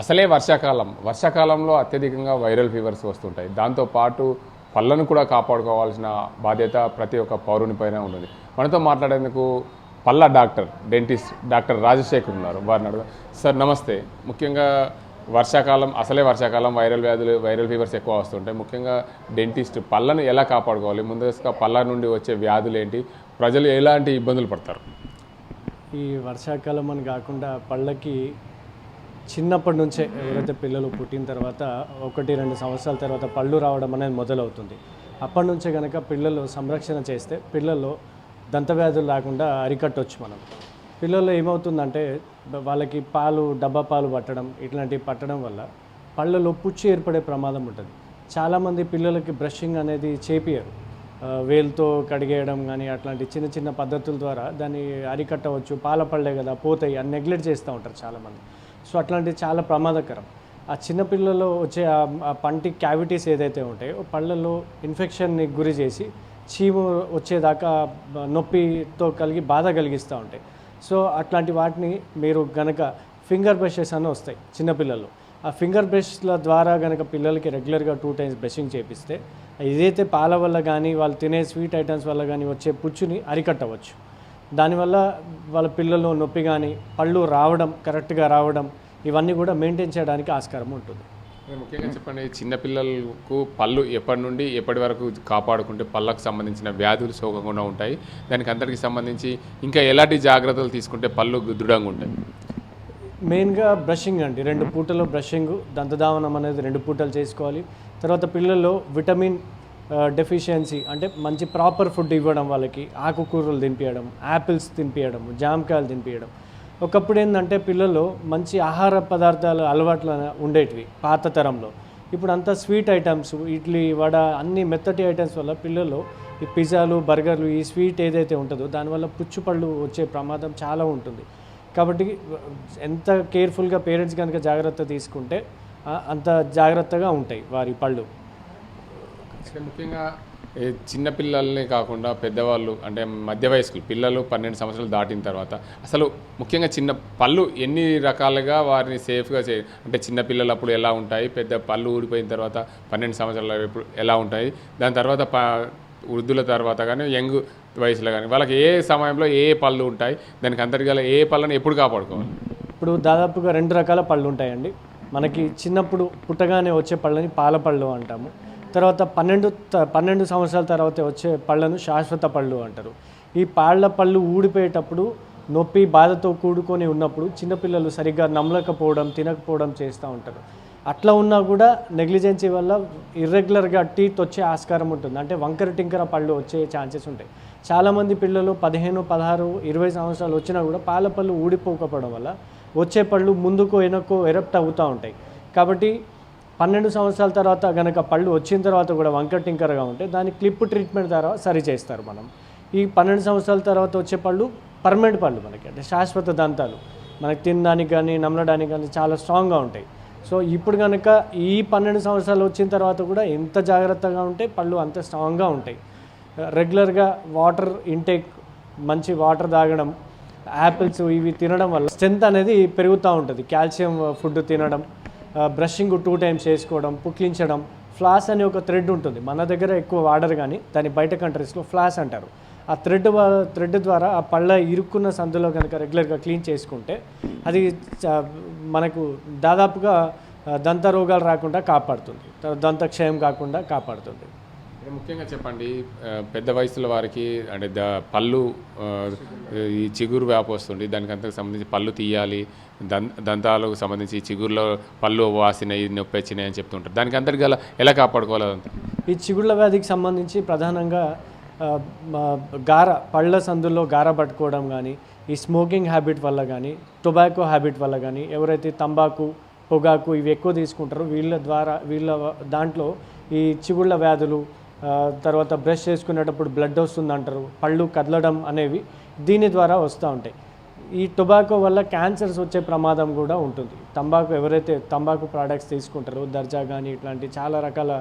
అసలే వర్షాకాలం. వర్షాకాలంలో అత్యధికంగా వైరల్ ఫీవర్స్ వస్తుంటాయి. దాంతోపాటు పళ్ళను కూడా కాపాడుకోవాల్సిన బాధ్యత ప్రతి ఒక్క పౌరునిపైన ఉంటుంది. మనతో మాట్లాడేందుకు పళ్ళ డాక్టర్ డెంటిస్ట్ డాక్టర్ రాజశేఖర్ ఉన్నారు. వారిని అడుగు సార్ నమస్తే. ముఖ్యంగా వర్షాకాలం అసలే వర్షాకాలం వైరల్ వ్యాధులు వైరల్ ఫీవర్స్ ఎక్కువ వస్తుంటాయి. ముఖ్యంగా డెంటిస్ట్ పళ్ళను ఎలా కాపాడుకోవాలి? ముందుగా పళ్ళ నుండి వచ్చే వ్యాధులు ఏంటి? ప్రజలు ఎలాంటి ఇబ్బందులు పడతారు? ఈ వర్షాకాలం అని కాకుండా పళ్ళకి చిన్నప్పటి నుంచే ఎవరైతే పిల్లలు పుట్టిన తర్వాత ఒకటి రెండు సంవత్సరాల తర్వాత పళ్ళు రావడం అనేది మొదలవుతుంది. అప్పటి నుంచే కనుక పిల్లలు సంరక్షణ చేస్తే పిల్లల్లో దంతవ్యాధులు రాకుండా అరికట్టవచ్చు మనం. పిల్లల్లో ఏమవుతుందంటే వాళ్ళకి పాలు డబ్బా పాలు పట్టడం ఇట్లాంటివి పట్టడం వల్ల పళ్ళలో పుచ్చు ఏర్పడే ప్రమాదం ఉంటుంది. చాలామంది పిల్లలకి బ్రషింగ్ అనేది చేపియరు. వేలుతో కడిగేయడం కానీ అట్లాంటి చిన్న చిన్న పద్ధతుల ద్వారా దాన్ని అరికట్టవచ్చు. పాల పళ్ళే కదా పోతాయి. అని నెగ్లెక్ట్ చేస్తూ ఉంటారు చాలామంది. సో అట్లాంటివి చాలా ప్రమాదకరం. ఆ చిన్నపిల్లల్లో వచ్చే ఆ- పంటి క్యావిటీస్ ఏదైతే ఉంటాయో పళ్ళల్లో ఇన్ఫెక్షన్ని గురి చేసి చీము వచ్చేదాకా నొప్పితో కలిగి బాధ కలిగిస్తూ ఉంటాయి. సో అట్లాంటి వాటిని మీరు గనక ఫింగర్ బ్రషెస్ అని వస్తాయి చిన్నపిల్లలు ఆ ఫింగర్ బ్రష్ల ద్వారా కనుక పిల్లలకి రెగ్యులర్గా టూ టైమ్స్ బ్రషింగ్ చేపిస్తే ఏదైతే పాల వల్ల కానీ వాళ్ళు తినే స్వీట్ ఐటమ్స్ వల్ల కానీ వచ్చే పుచ్చుని అరికట్టవచ్చు. దానివల్ల వాళ్ళ పిల్లలు నొప్పి కానీ పళ్ళు రావడం కరెక్ట్గా రావడం ఇవన్నీ కూడా మెయింటైన్ చేయడానికి ఆస్కారం ఉంటుంది. ముఖ్యంగా చెప్పండి చిన్నపిల్లలకు పళ్ళు ఎప్పటి నుండి ఎప్పటి వరకు కాపాడుకుంటే పళ్ళకు సంబంధించిన వ్యాధులు సోకకుండా ఉంటాయి. దానికి అందరికీ సంబంధించి ఇంకా ఎలాంటి జాగ్రత్తలు తీసుకుంటే పళ్ళు దృఢంగా ఉంటాయి? మెయిన్గా బ్రషింగ్ అండి. రెండు పూటలు బ్రషింగ్ దంతధావనం అనేది రెండు పూటలు చేసుకోవాలి. తర్వాత పిల్లల్లో విటమిన్ డెఫిషియన్సీ అంటే మంచి ప్రాపర్ ఫుడ్ ఇవ్వడం వాళ్ళకి ఆకుకూరలు తినిపించడం యాపిల్స్ తినిపించడం జామకాయలు తినిపించడం ఒకప్పుడు ఏంటంటే పిల్లలు మంచి ఆహార పదార్థాలు అలవాట్లు ఉండేటివి పాత తరంలో. ఇప్పుడు అంతా స్వీట్ ఐటమ్స్ ఇడ్లీ వడ అన్ని మెత్తటి ఐటమ్స్ వల్ల పిల్లలు ఈ పిజ్జాలు బర్గర్లు ఈ స్వీట్ ఏదైతే ఉంటుందో దానివల్ల పుచ్చుపళ్ళు వచ్చే ప్రమాదం చాలా ఉంటుంది. కాబట్టి ఎంత కేర్ఫుల్గా పేరెంట్స్ కనుక జాగ్రత్త తీసుకుంటే అంత జాగ్రత్తగా ఉంటాయి వారి పళ్ళు. ముఖ్యంగా చిన్నపిల్లల్ని కాకుండా పెద్దవాళ్ళు అంటే మధ్య వయస్కులు పిల్లలు పన్నెండు సంవత్సరాలు దాటిన తర్వాత అసలు ముఖ్యంగా చిన్న పళ్ళు ఎన్ని రకాలుగా వారిని సేఫ్గా చే అంటే చిన్నపిల్లలు అప్పుడు ఎలా ఉంటాయి పెద్ద పళ్ళు ఊడిపోయిన తర్వాత పన్నెండు సంవత్సరాల ఎప్పుడు ఎలా ఉంటాయి దాని తర్వాత ప వృద్ధుల తర్వాత కానీ యంగ్ వయసులో కానీ వాళ్ళకి ఏ సమయంలో ఏ పళ్ళు ఉంటాయి దానికి అంతర్గల ఏ పళ్ళని ఎప్పుడు కాపాడుకోవాలి? ఇప్పుడు దాదాపుగా రెండు రకాల పళ్ళు ఉంటాయండి. మనకి చిన్నప్పుడు పుట్టగానే వచ్చే పళ్ళని పాల పళ్ళు అంటాము. తర్వాత పన్నెండు త- పన్నెండు సంవత్సరాల తర్వాత వచ్చే పళ్ళను శాశ్వత పళ్ళు అంటారు. ఈ పాళ్ళ పళ్ళు ఊడిపోయేటప్పుడు నొప్పి బాధతో కూడుకొని ఉన్నప్పుడు చిన్నపిల్లలు సరిగ్గా నమ్మలేకపోవడం తినకపోవడం చేస్తూ ఉంటారు. అట్లా ఉన్నా కూడా నెగ్లిజెన్సీ వల్ల ఇర్రెగ్యులర్గా టీత్ వచ్చే ఆస్కారం ఉంటుంది. అంటే వంకర టింకర పళ్ళు వచ్చే ఛాన్సెస్ ఉంటాయి. చాలామంది పిల్లలు పదిహేను పదహారు ఇరవై సంవత్సరాలు వచ్చినా కూడా పాల పళ్ళు ఊడిపోకపోవడం వల్ల వచ్చే పళ్ళు ముందుకో వెనక్కో ఎరప్ట్ అవుతూ ఉంటాయి. కాబట్టి పన్నెండు సంవత్సరాల తర్వాత కనుక పళ్ళు వచ్చిన తర్వాత కూడా వంకర టింకరగా ఉంటే దాన్ని క్లిప్ ట్రీట్మెంట్ ద్వారా సరి చేస్తారు మనం. ఈ పన్నెండు సంవత్సరాల తర్వాత వచ్చే పళ్ళు పర్మనెంట్ పళ్ళు మనకి అంటే శాశ్వత దంతాలు. మనకి తినడానికి కానీ నమలడానికి కానీ చాలా స్ట్రాంగ్గా ఉంటాయి. సో ఇప్పుడు కనుక ఈ పన్నెండు సంవత్సరాలు వచ్చిన తర్వాత కూడా ఎంత జాగ్రత్తగా ఉంటే పళ్ళు అంత స్ట్రాంగ్గా ఉంటాయి. రెగ్యులర్గా వాటర్ ఇంటేక్ మంచి వాటర్ తాగడం యాపిల్స్ ఇవి తినడం వల్ల స్ట్రెంత్ అనేది పెరుగుతూ ఉంటుంది. కాల్షియం ఫుడ్ తినడం బ్రషింగ్ టూ టైమ్స్ చేసుకోవడం పుక్లించడం ఫ్లాస్ అనే ఒక థ్రెడ్ ఉంటుంది. మన దగ్గర ఎక్కువ వాడరు కానీ దాన్ని బయట కంట్రీస్లో ఫ్లాస్ అంటారు. ఆ థ్రెడ్ థ్రెడ్ ద్వారా ఆ పళ్ళ ఇరుక్కున్న సందులో కనుక రెగ్యులర్గా క్లీన్ చేసుకుంటే అది మనకు దాదాపుగా దంత రోగాలు రాకుండా కాపాడుతుంది. దంతక్షయం కాకుండా కాపాడుతుంది. ముఖ్యంగా చెప్పండి పెద్ద వయసుల వారికి అంటే ద పళ్ళు ఈ చిగురు వ్యాపు వస్తుంది. దానికి అంతకు సంబంధించి పళ్ళు తీయాలి. దం దంతాలకు సంబంధించి చిగురులో పళ్ళు వాసినాయి నొప్పి వచ్చినాయి అని చెప్తుంటారు. దానికి అంతటి గల ఎలా కాపాడుకోవాలి ఈ చిగుళ్ళ వ్యాధికి సంబంధించి ప్రధానంగా గార పళ్ళ సందుల్లో గార పట్టుకోవడం కానీ ఈ స్మోకింగ్ హ్యాబిట్ వల్ల కానీ టొబాకో హ్యాబిట్ వల్ల కానీ ఎవరైతే తంబాకు పొగాకు ఇవి ఎక్కువ తీసుకుంటారో వీళ్ళ ద్వారా వీళ్ళ దాంట్లో ఈ చిగుళ్ళ వ్యాధులు తర్వాత బ్రష్ చేసుకునేటప్పుడు బ్లడ్ వస్తుంది అంటారు పళ్ళు కదలడం అనేవి దీని ద్వారా వస్తూ ఉంటాయి. ఈ టొబాకో వల్ల క్యాన్సర్స్ వచ్చే ప్రమాదం కూడా ఉంటుంది. తంబాకు ఎవరైతే తంబాకు ప్రోడక్ట్స్ తీసుకుంటారో దర్జా కానీ ఇట్లాంటి చాలా రకాల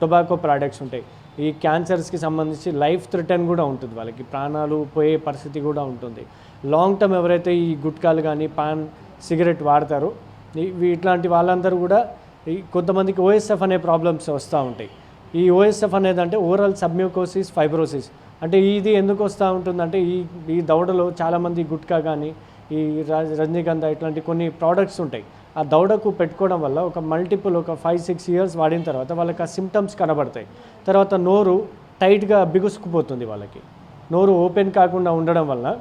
టొబాకో ప్రోడక్ట్స్ ఉంటాయి. ఈ క్యాన్సర్స్కి సంబంధించి లైఫ్ థ్రిటన్ కూడా ఉంటుంది వాళ్ళకి. ప్రాణాలు పోయే పరిస్థితి కూడా ఉంటుంది. లాంగ్ టర్మ్ ఎవరైతే ఈ గుట్కాలు కానీ పాన్ సిగరెట్ వాడతారో ఇవి ఇట్లాంటి వాళ్ళందరూ కూడా ఈ కొంతమందికి ఓఎస్ఎఫ్ అనే ప్రాబ్లమ్స్ వస్తూ ఉంటాయి. ఈ ఓఎస్ఎఫ్ అనేది అంటే ఓవరాల్ సబ్మ్యూకోసిస్ ఫైబ్రోసిస్ అంటే ఇది ఎందుకు వస్తూ ఉంటుందంటే ఈ ఈ దవడలో చాలామంది గుట్కా కానీ ఈ ర- రజనీగంధ ఇట్లాంటి కొన్ని ప్రోడక్ట్స్ ఉంటాయి. ఆ దవడకు పెట్టుకోవడం వల్ల ఒక మల్టిపుల్ ఒక ఫైవ్ సిక్స్ ఇయర్స్ వాడిన తర్వాత వాళ్ళకి ఆ సిమ్టమ్స్ కనబడతాయి. తర్వాత నోరు టైట్గా బిగుసుకుపోతుంది వాళ్ళకి. నోరు ఓపెన్ కాకుండా ఉండడం వల్ల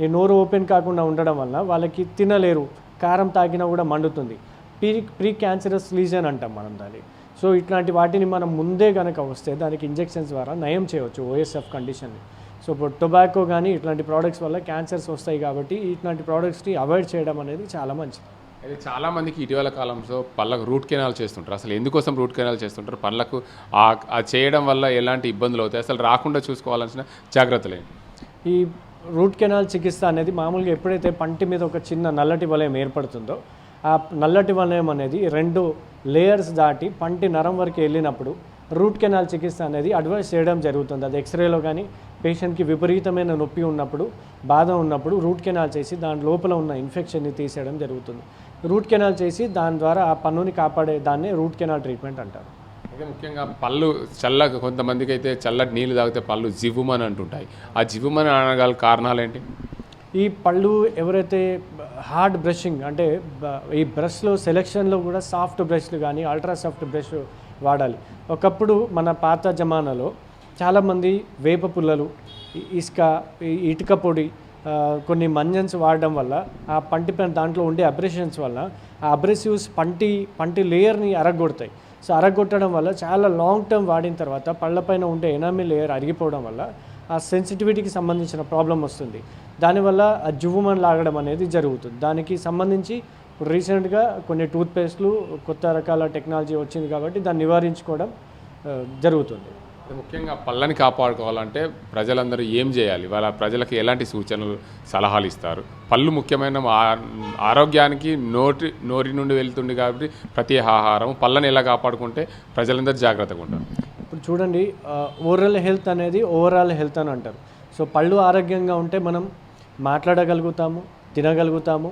ఈ నోరు ఓపెన్ కాకుండా ఉండడం వల్ల వాళ్ళకి తినలేరు. కారం తాగినా కూడా మండుతుంది. ప్రీ ప్రీ క్యాన్సరస్ లీజన్ అంటాం మనం దాన్ని. సో ఇట్లాంటి వాటిని మనం ముందే కనుక వస్తే దానికి ఇంజెక్షన్స్ ద్వారా నయం చేయవచ్చు ఓఎస్ఎఫ్ కండిషన్ని. సో ఇప్పుడు టొబాకో కానీ ఇట్లాంటి ప్రోడక్ట్స్ వల్ల క్యాన్సర్స్ వస్తాయి కాబట్టి ఇట్లాంటి ప్రోడక్ట్స్ని అవాయిడ్ చేయడం అనేది చాలా మంచిది. అయితే చాలా మందికి ఇటీవల కాలంలో పళ్ళకు రూట్ కెనాల్ చేస్తుంటారు. అసలు ఎందుకోసం రూట్ కెనాల్ చేస్తుంటారు? పళ్ళకు ఆ చేయడం వల్ల ఎలాంటి ఇబ్బందులు అవుతాయి? అసలు రాకుండా చూసుకోవాల్సిన జాగ్రత్తలు ఈ రూట్ కెనాల్ చికిత్స అనేది మామూలుగా ఎప్పుడైతే పంటి మీద ఒక చిన్న నల్లటి వలయం ఏర్పడుతుందో ఆ నల్లటి వలయం అనేది రెండు లేయర్స్ దాటి పంటి నరం వరకు వెళ్ళినప్పుడు రూట్ కెనాల్ చికిత్స అనేది అడ్వైస్ చేయడం జరుగుతుంది. అది ఎక్స్రేలో కానీ పేషెంట్కి విపరీతమైన నొప్పి ఉన్నప్పుడు బాధ ఉన్నప్పుడు రూట్ కెనాల్ చేసి దాని లోపల ఉన్న ఇన్ఫెక్షన్ని తీసేయడం జరుగుతుంది. రూట్ కెనాల్ చేసి దాని ద్వారా ఆ పన్నుని కాపాడే దాన్ని రూట్ కెనాల్ ట్రీట్మెంట్ అంటారు. అయితే ముఖ్యంగా పళ్ళు చల్లగా కొంతమందికి అయితే చల్లటి నీళ్ళు తాగితే పళ్ళు జివ్వుమని అంటుంటాయి. ఆ జివ్వుమని అనగల కారణాలు ఏంటి? ఈ పళ్ళు ఎవరైతే హార్డ్ బ్రషింగ్ అంటే బ- ఈ బ్రష్లో సెలెక్షన్లో కూడా సాఫ్ట్ బ్రష్లు కానీ అల్ట్రా సాఫ్ట్ బ్రష్ వాడాలి. ఒకప్పుడు మన పాత జమానాలో చాలామంది వేప పుల్లలు ఇసుక ఇటుక పొడి కొన్ని మంజన్స్ వాడడం వల్ల ఆ పంటి పైన దాంట్లో ఉండే అబ్రెషన్స్ వల్ల ఆ అబ్రెసివ్స్ పంటి పంటి లేయర్ని అరగొడతాయి. సో అరగొట్టడం వల్ల చాలా లాంగ్ టర్మ్ వాడిన తర్వాత పళ్ళపైన ఉండే ఎనామి లేయర్ అరిగిపోవడం వల్ల ఆ సెన్సిటివిటీకి సంబంధించిన ప్రాబ్లం వస్తుంది. దానివల్ల ఆ జువ్వుమని లాగడం అనేది జరుగుతుంది. దానికి సంబంధించి ఇప్పుడు రీసెంట్గా కొన్ని టూత్పేస్ట్లు కొత్త రకాల టెక్నాలజీ వచ్చింది కాబట్టి దాన్ని నివారించుకోవడం జరుగుతుంది. ముఖ్యంగా పళ్ళని కాపాడుకోవాలంటే ప్రజలందరూ ఏం చేయాలి? వాళ్ళ ప్రజలకు ఎలాంటి సూచనలు సలహాలు ఇస్తారు? పళ్ళు ముఖ్యమైన ఆరోగ్యానికి నోటి నోరి నుండి వెళ్తుంది కాబట్టి ప్రతి ఆహారం పళ్ళని ఎలా కాపాడుకుంటే ప్రజలందరూ జాగ్రత్తగా ఉంటారు? ఇప్పుడు చూడండి ఓవరాల్ హెల్త్ అనేది ఓవరాల్ హెల్త్ అని అంటారు. సో పళ్ళు ఆరోగ్యంగా ఉంటే మనం మాట్లాడగలుగుతాము తినగలుగుతాము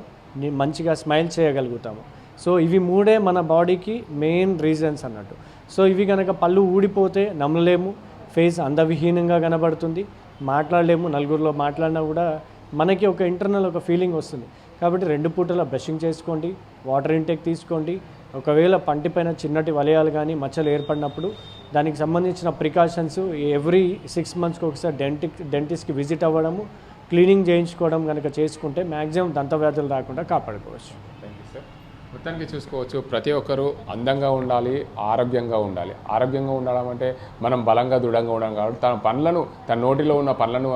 మంచిగా స్మైల్ చేయగలుగుతాము. సో ఇవి మూడే మన బాడీకి మెయిన్ రీజన్స్ అన్నట్టు. సో ఇవి కనుక పళ్ళు ఊడిపోతే నమ్మలేము ఫేస్ అందవిహీనంగా కనబడుతుంది మాట్లాడలేము నలుగురిలో మాట్లాడినా కూడా మనకి ఒక ఇంటర్నల్ ఒక ఫీలింగ్ వస్తుంది. కాబట్టి రెండు పూటల బ్రషింగ్ చేసుకోండి వాటర్ ఇంటేక్ తీసుకోండి. ఒకవేళ పంటిపైన చిన్నటి వలయాలు కానీ మచ్చలు ఏర్పడినప్పుడు దానికి సంబంధించిన ప్రికాషన్స్ ఎవ్రీ సిక్స్ మంత్స్కి ఒకసారి డెంటిక్ డెంటిస్ట్కి విజిట్ అవ్వడము క్లీనింగ్ చేయించుకోవడం కనుక చేసుకుంటే మ్యాక్సిమం దంతవ్యాధులు రాకుండా కాపాడుకోవచ్చు. థ్యాంక్ యూ సార్ మొత్తానికి చూసుకోవచ్చు ప్రతి ఒక్కరూ అందంగా ఉండాలి ఆరోగ్యంగా ఉండాలి. ఆరోగ్యంగా ఉండడం అంటే మనం బలంగా దృఢంగా ఉండడం కాబట్టి తన పనులను తన నోటిలో ఉన్న పనులను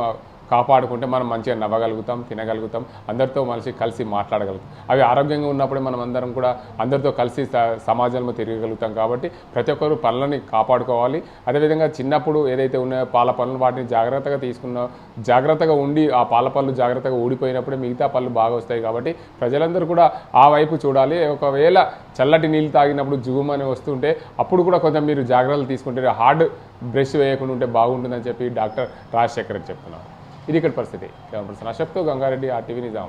కాపాడుకుంటే మనం మంచిగా నవ్వగలుగుతాం తినగలుగుతాం అందరితో మనిషి కలిసి మాట్లాడగలుగుతాం. అవి ఆరోగ్యంగా ఉన్నప్పుడే మనం అందరం కూడా అందరితో కలిసి స- సమాజంలో తిరగగలుగుతాం కాబట్టి ప్రతి ఒక్కరు పనులని కాపాడుకోవాలి. అదేవిధంగా చిన్నప్పుడు ఏదైతే ఉన్నాయో పాల పనులు వాటిని జాగ్రత్తగా తీసుకున్నా జాగ్రత్తగా ఉండి ఆ పాల పళ్ళు జాగ్రత్తగా ఊడిపోయినప్పుడే మిగతా పళ్ళు బాగా వస్తాయి కాబట్టి ప్రజలందరూ కూడా ఆ వైపు చూడాలి. ఒకవేళ చల్లటి నీళ్ళు తాగినప్పుడు జుగుమని వస్తుంటే అప్పుడు కూడా కొంచెం మీరు జాగ్రత్తలు తీసుకుంటే హార్డ్ బ్రష్ వేయకుండా ఉంటే బాగుంటుందని చెప్పి డాక్టర్ రాజశేఖర్ చెప్తున్నారు. ఇది ఇక్కడ పరిస్థితి. కెమెరా పర్సన్ అశోక్తో గంగారెడ్డి ఆర్టీవీ నిజాం.